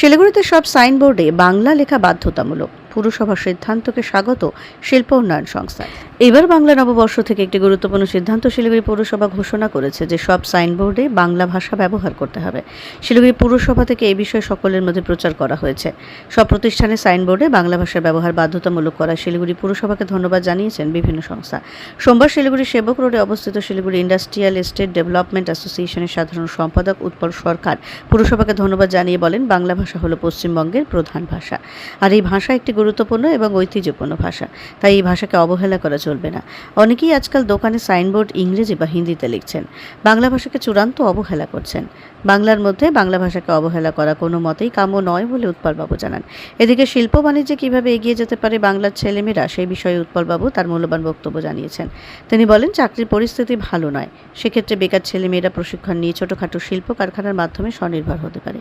শিলিগুড়িতে সব সাইনবোর্ডে বাংলা লেখা বাধ্যতামূলক। পুরসভার সিদ্ধান্তকে স্বাগত শিল্প উন্নয়ন সংস্থা। এবার বাংলা নববর্ষ থেকে একটি গুরুত্বপূর্ণ সিদ্ধান্ত শিলিগুড়ি পৌরসভা ঘোষণা করেছে যে সব সাইনবোর্ডে বাংলা ভাষা ব্যবহার করতে হবে। শিলিগুড়ি পুরসভা থেকে এই বিষয়ে সকলের মধ্যে প্রচার করা হয়েছে। সব প্রতিষ্ঠানে সাইনবোর্ডে বাংলা ভাষার ব্যবহার বাধ্যতামূলক করা শিলিগুড়ি পুরসভাকে ধন্যবাদ জানিয়েছেন বিভিন্ন সংস্থা। সোমবার শিলিগুড়ি সেবক রোডে অবস্থিত শিলিগুড়ি ইন্ডাস্ট্রিয়াল এস্টেট ডেভেলপমেন্ট অ্যাসোসিয়েশনের সাধারণ সম্পাদক উৎপল সরকার পুরসভাকে ধন্যবাদ জানিয়ে বলেন, বাংলা ভাষা হলো পশ্চিমবঙ্গের প্রধান ভাষা। আর এই ভাষা একটি গুরুত্বপূর্ণ এবং ঐতিহ্যপূর্ণ ভাষা। তাই এই ভাষাকে অবহেলা করা চলবে না। অনেকেই আজকাল দোকানে সাইনবোর্ড, ইংরেজি বা হিন্দিতে লিখছেন। বাংলা ভাষাকে চূড়ান্ত অবহেলা করছেন। বাংলার মধ্যে বাংলা ভাষাকে অবহেলা করা কোনো মতেই কাম্য নয় বলে উৎপলবাবু জানান। এদিকে শিল্প বাণিজ্যে কীভাবে এগিয়ে যেতে পারে বাংলার ছেলেমেয়েরা সেই বিষয়ে উৎপলবাবু তার মূল্যবান বক্তব্য জানিয়েছেন। তিনি বলেন, চাকরির পরিস্থিতি ভালো নয়। সেক্ষেত্রে বেকার ছেলেমেয়েরা প্রশিক্ষণ নিয়ে ছোটোখাটো শিল্প কারখানার মাধ্যমে স্বনির্ভর হতে পারে।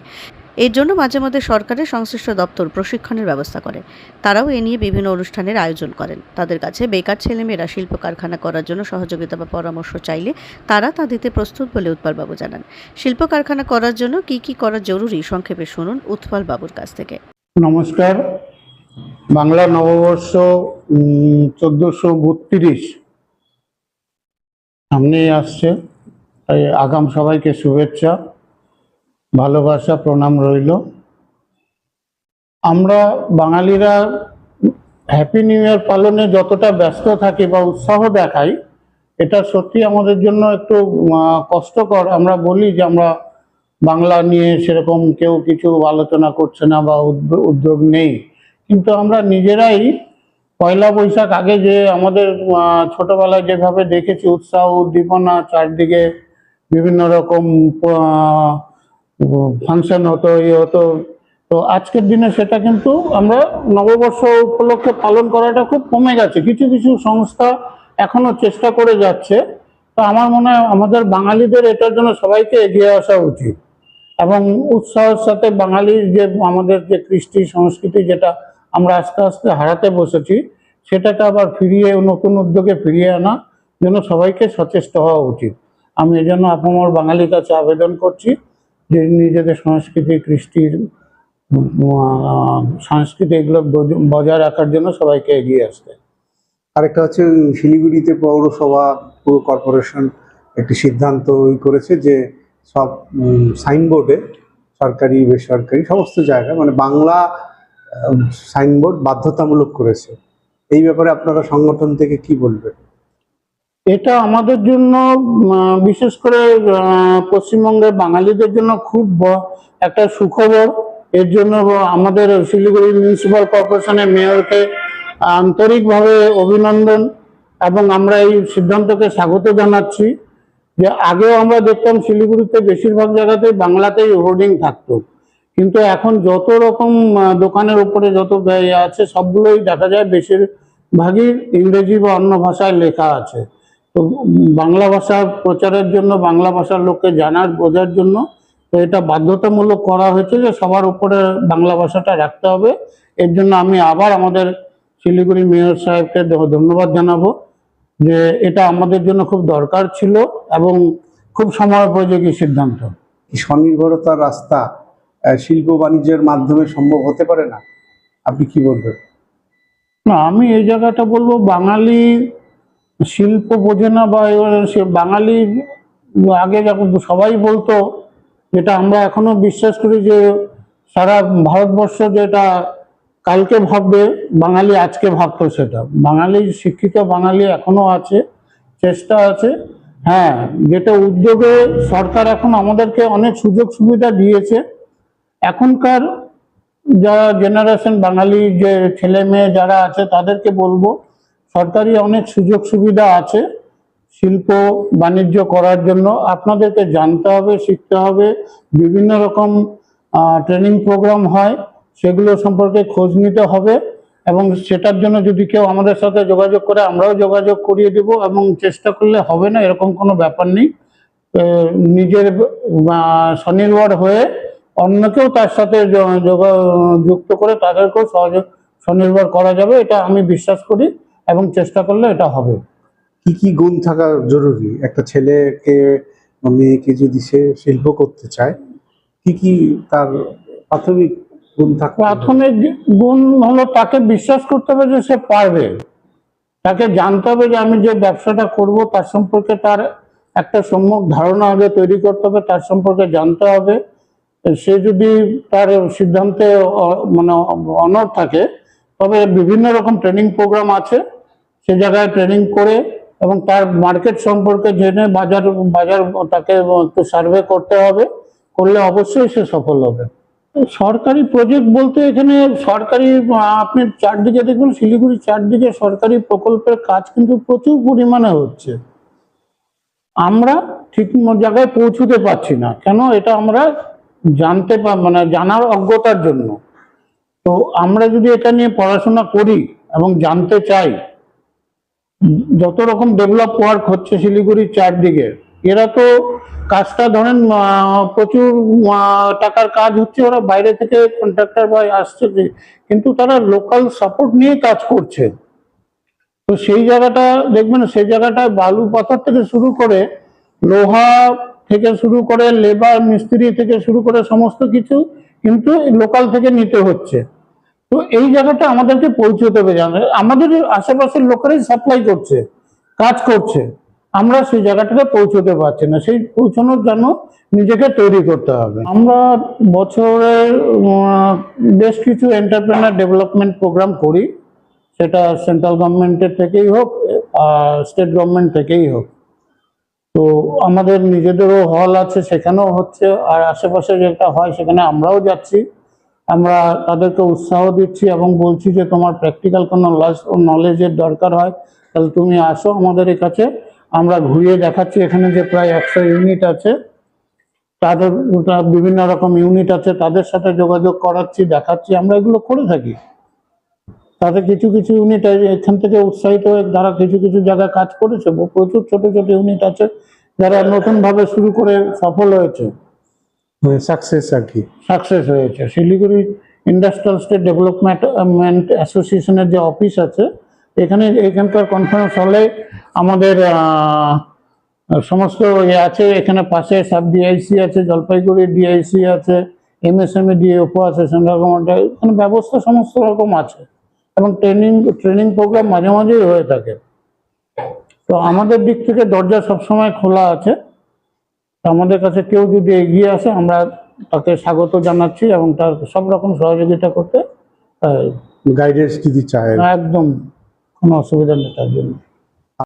এর জন্য মাঝে মধ্যে সরকারের সংশ্লিষ্ট দপ্তর প্রশিক্ষণের ব্যবস্থা করে। তারাও এ নিয়ে বিভিন্ন অনুষ্ঠানের আয়োজন করেন। তাদের কাছে বেকার ছেলেমেয়েরা শিল্প কারখানা করার জন্য সহযোগিতা বা পরামর্শ চাইলে তারা তা দিতে প্রস্তুত বলে উৎপলবাবু জানান। শিল্প কারখানা করার জন্য কি কি করা জরুরি সংক্ষেপে শুনুন উৎপল বাবুর কাছ থেকে। নমস্কার। বাংলা নববর্ষ চোদ্দোশো বত্রিশ। সামনেই আসছে। তাই আগাম সবাইকে শুভেচ্ছা। ভালোবাসা, প্রণাম রইল। আমরা বাঙালিরা হ্যাপি নিউ ইয়ার পালনে যতটা ব্যস্ত থাকি বা উৎসাহ দেখাই, এটা সত্যি আমাদের জন্য একটু কষ্টকর। আমরা বলি যে আমরা বাংলা নিয়ে সেরকম কেউ কিছু আলোচনা করছে না বা উদ্য- উদ্যোগ নেই। কিন্তু আমরা নিজেরাই পয়লা বৈশাখ আগে যে আমাদের ছোটবেলায় যেভাবে দেখেছি, উৎসাহ, উদ্দীপনা, চারদিকে বিভিন্ন রকম ফাংশন হতো ইয়ে হতো। তো আজকের দিনে সেটা কিন্তু আমরা নববর্ষ উপলক্ষে পালন করাটা খুব কমে গেছে। কিছু কিছু সংস্থা এখনও চেষ্টা করে যাচ্ছে। তো আমার মনে হয় আমাদের বাঙালিদের এটার জন্য সবাইকে এগিয়ে আসা উচিত। এবং উৎসাহের সাথে বাঙালির যে, আমাদের যে কৃষ্টি সংস্কৃতি যেটা আমরা আস্তে আস্তে হারাতে বসেছি, সেটাকে আবার ফিরিয়ে, নতুন উদ্যোগে ফিরিয়ে আনা জন্য সবাইকে সচেষ্ট হওয়া উচিত। আমি এই জন্য আপামর বাঙালির কাছে আবেদন করছি। যে নিজেদের সংস্কৃতি, কৃষ্টির সংস্কৃতি এগুলো বজ- বজায় রাখার জন্য সবাইকে এগিয়ে আসতে। আরেকটা হচ্ছে শিলিগুড়িতে পৌরসভা, পুর কর্পোরেশন একটি সিদ্ধান্ত করেছে যে সব সাইনবোর্ডে, সরকারি, বেসরকারি, সমস্ত জায়গায় মানে বাংলা সাইনবোর্ড বাধ্যতামূলক করেছে। এই ব্যাপারে আপনারা সংগঠন থেকে কি বলবেন? এটা আমাদের জন্য বিশেষ করে পশ্চিমবঙ্গের বাঙালিদের জন্য খুব একটা সুখবর। এর জন্য আমাদের শিলিগুড়ি মিউনিসিপাল কর্পোরেশনের মেয়রকে আন্তরিকভাবে অভিনন্দন এবং আমরা এই সিদ্ধান্তকে স্বাগত জানাচ্ছি যে আগেও আমরা দেখতাম শিলিগুড়িতে বেশিরভাগ জায়গাতেই বাংলাতেই হোর্ডিং থাকতো। কিন্তু এখন যত রকম দোকানের উপরে যত আছে, সবগুলোই দেখা যায় বেশিরভাগই ইংরেজি বা অন্য ভাষায় লেখা আছে। তো বাংলা ভাষা প্রচারের জন্য বাংলা ভাষার লোককে জানার বোঝার জন্য তো এটা বাধ্যতামূলক করা হয়েছে যে সবার উপরে বাংলা ভাষাটা রাখতে হবে। এর জন্য আমি আবার আমাদের শিলিগুড়ি মেয়র সাহেবকে ধন্যবাদ জানাব যে এটা আমাদের জন্য খুব দরকার ছিল এবং খুব সময়োপযোগী সিদ্ধান্ত। স্বনির্ভরতার রাস্তা শিল্প বাণিজ্যের মাধ্যমে সম্ভব হতে পারে না? আপনি কি বলবেন? না আমি এই জায়গাটা বলব বাঙালি শিল্প বোঝে না বা সে বাঙালি আগে যখন সবাই বলতো, যেটা আমরা এখনও বিশ্বাস করি যে সারা ভারতবর্ষ যেটা কালকে ভাববে, বাঙালি আজকে ভাবতো সেটা। বাঙালি শিক্ষিত বাঙালি এখনও আছে, চেষ্টা আছে। হ্যাঁ যেটা উদ্যোগে সরকার এখন আমাদেরকে অনেক সুযোগ সুবিধা দিয়েছে। এখনকার যারা জেনারেশন বাঙালি যে ছেলে মেয়ে যারা আছে তাদেরকে বলব সরকারি অনেক সুযোগ সুবিধা আছে শিল্প বাণিজ্য করার জন্য। আপনাদেরকে জানতে হবে, শিখতে হবে। বিভিন্ন রকম ট্রেনিং প্রোগ্রাম হয়, সেগুলো সম্পর্কে খোঁজ নিতে হবে এবং সেটার জন্য যদি কেউ আমাদের সাথে যোগাযোগ করে, আমরাও যোগাযোগ করিয়ে দেব এবং চেষ্টা করলে হবে না, এরকম কোনো ব্যাপার নেই। নিজের স্বনির্ভর হয়ে অন্যকেও তার সাথে যুক্ত করে তাদেরকেও সহযোগ, স্বনির্ভর করা যাবে, এটা আমি বিশ্বাস করি। এবং চেষ্টা করলে এটা হবে। কি কি গুণ থাকা জরুরি? একটা ছেলেকে মেয়েকে যদি সে শিল্প করতে চায় কি কি তার প্রাথমিক গুণ হবে? প্রাথমিক গুণ হলো তাকে বিশ্বাস করতে হবে যে সে পারবে। তাকে জানতে হবে যে আমি যে ব্যবসাটা করব তার সম্পর্কে তার একটা সম্যক ধারণা আগে তৈরি করতে হবে তার সম্পর্কে জানতে হবে। সে যদি তার সিদ্ধান্তে মানে অনর থাকে তবে বিভিন্ন রকম ট্রেনিং প্রোগ্রাম আছে। সে জায়গায় ট্রেনিং করে এবং তার মার্কেট সম্পর্কে জেনে বাজার বাজার তাকে একটু সার্ভে করতে হবে, করলে অবশ্যই সে সফল হবে। সরকারি প্রজেক্ট বলতে এখানে সরকারি, আপনি চারদিকে দেখবেন শিলিগুড়ি চারদিকে সরকারি প্রকল্পের কাজ কিন্তু প্রচুর পরিমাণে হচ্ছে। আমরা ঠিক জায়গায় পৌঁছতে পারছি না। কেন? এটা আমরা জানতে মানে জানার অজ্ঞতার জন্য। তো আমরা যদি এটা নিয়ে পড়াশোনা করি এবং জানতে চাই যত রকম ডেভেলপ ওয়ার্ক হচ্ছে শিলিগুড়ির চারদিকে, এরা তো কাজটা ধরেন প্রচুর টাকার কাজ হচ্ছে, ওরা বাইরে থেকে কন্ট্রাক্টর বা আসছে কিন্তু তারা লোকাল সাপোর্ট নিয়ে কাজ করছে। তো সেই জায়গাটা, দেখবেন সেই জায়গাটা বালু পাথর থেকে শুরু করে, লোহা থেকে শুরু করে লেবার মিস্ত্রি থেকে শুরু করে সমস্ত কিছু কিন্তু লোকাল থেকে নিতে হচ্ছে। তো এই জায়গাটা আমাদেরকে পৌঁছতে হবে আমাদের আশেপাশের লোকেরাই সাপ্লাই করছে, কাজ করছে। আমরা সেই জায়গাটাতে পৌঁছতে পারছি না। সেই পৌঁছানোর জন্য নিজেকে তৈরি করতে হবে। আমরা বছরে বেশ কিছু এন্টারপ্রেনার ডেভেলপমেন্ট প্রোগ্রাম করি। সেটা সেন্ট্রাল গভর্নমেন্টের থেকেই হোক, আর স্টেট গভর্নমেন্ট থেকেই হোক। তো আমাদের নিজেদেরও হল আছে, সেখানেও হচ্ছে। আর আশেপাশে যেটা হয়, সেখানে আমরাও যাচ্ছি। আমরা তাদেরকে উৎসাহ দিচ্ছি এবং বলছি যে তোমার প্র্যাকটিক্যাল কোনো নলেজের দরকার হয়, তাহলে তুমি আসো আমাদের কাছে। আমরা ঘুরিয়ে দেখাচ্ছি এখানে যে প্রায় একশো ইউনিট আছে। তাদের বিভিন্ন রকম ইউনিট আছে, তাদের সাথে যোগাযোগ করাচ্ছি, দেখাচ্ছি, আমরা এগুলো করে থাকি। তাতে কিছু কিছু ইউনিট এখান থেকে উৎসাহিত হয়ে যারা কিছু কিছু জায়গায় কাজ করেছে। প্রচুর ছোট ছোট ইউনিট আছে যারা নতুনভাবে শুরু করে সফল হয়েছে। সাকসেস আর কি। সাকসেস হয়েছে। শিলিগুড়ি ইন্ডাস্ট্রিয়াল স্টেট ডেভেলপমেন্ট অ্যাসোসিয়েশনের যে অফিস আছে, এখানে এখানকার কনফারেন্স হলে আমাদের সমস্ত ইয়ে আছে। এখানে পাশে সাব ডিআইসি আছে, জলপাইগুড়ি ডিআইসি আছে এমএসএমই ডিএফও আছে সেন্ট্রাল গভর্নমেন্ট এখানে ব্যবস্থা সমস্ত রকম আছে। এবং ট্রেনিং ট্রেনিং প্রোগ্রাম মাঝে মাঝেই হয়ে থাকে। তো আমাদের দিক থেকে দরজা সবসময় খোলা আছে। আমাদের কাছে কেউ যদি এগিয়ে আসে আমরা তাকে স্বাগত জানাচ্ছি এবং তার সব রকম সহযোগিতা করতে গাইডেন্স যদি চায়? একদম কোনো অসুবিধা নেই তার জন্য।